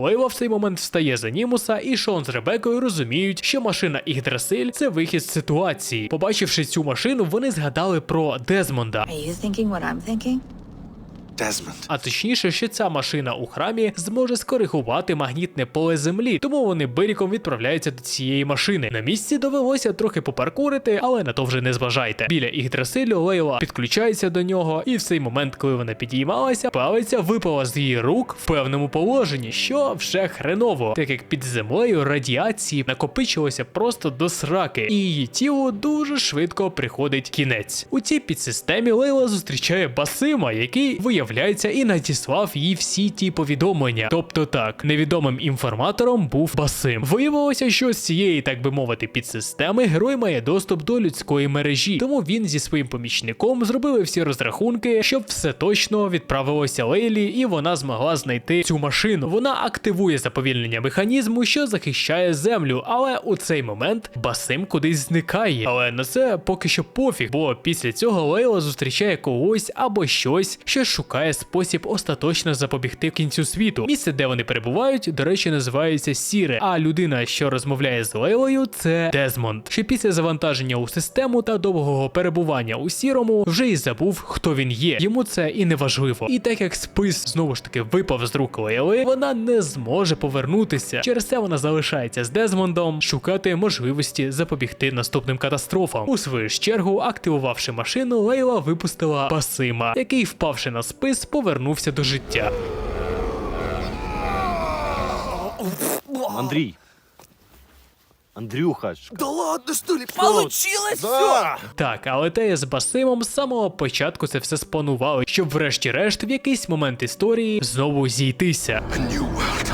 Лейла в цей момент встає за Німуса, і Шон з Ребекою розуміють, що машина Ігдрасиль це вихід з ситуації. Побачивши цю машину, вони згадали про Дезмонда. Are you thinking what I'm thinking? А точніше, що ця машина у храмі зможе скоригувати магнітне поле землі, тому вони биріком відправляються до цієї машини. На місці довелося трохи попаркурити, але на то вже не зважайте. Біля Ігдрасилю Лейла підключається до нього, і в цей момент, коли вона підіймалася, палиця випала з її рук в певному положенні, що вже хреново, так як під землею радіації накопичилося просто до сраки, і її тілу дуже швидко приходить кінець. У цій підсистемі Лейла зустрічає Басима, який виявляється і надіслав їй всі ті повідомлення. Тобто так, невідомим інформатором був Басим. Виявилося, що з цієї, так би мовити, підсистеми герой має доступ до людської мережі, тому він зі своїм помічником зробили всі розрахунки, щоб все точно відправилося Лейлі, і вона змогла знайти цю машину. Вона активує заповільнення механізму, що захищає землю, але у цей момент Басим кудись зникає. Але на це поки що пофіг, бо після цього Лейла зустрічає когось або щось, що шукає спосіб остаточно запобігти кінцю світу. Місце, де вони перебувають, до речі, називається Сіре. А людина, що розмовляє з Лейлою, це Дезмонд. Ще після завантаження у систему та довгого перебування у сірому вже й забув, хто він є. Йому це і не важливо. І так як спис знову ж таки випав з рук Лейли, вона не зможе повернутися. Через це вона залишається з Дезмондом, шукати можливості запобігти наступним катастрофам. У свою ж чергу, активувавши машину, Лейла випустила Басима, який, впавши на спис, повернувся до життя. Андрій. Андрюха, Да ладно, что ли? Получилось Да! Так, але те з Басимом з самого початку це все спланували, щоб врешті-решт в якийсь момент історії знову зійтися. A new world.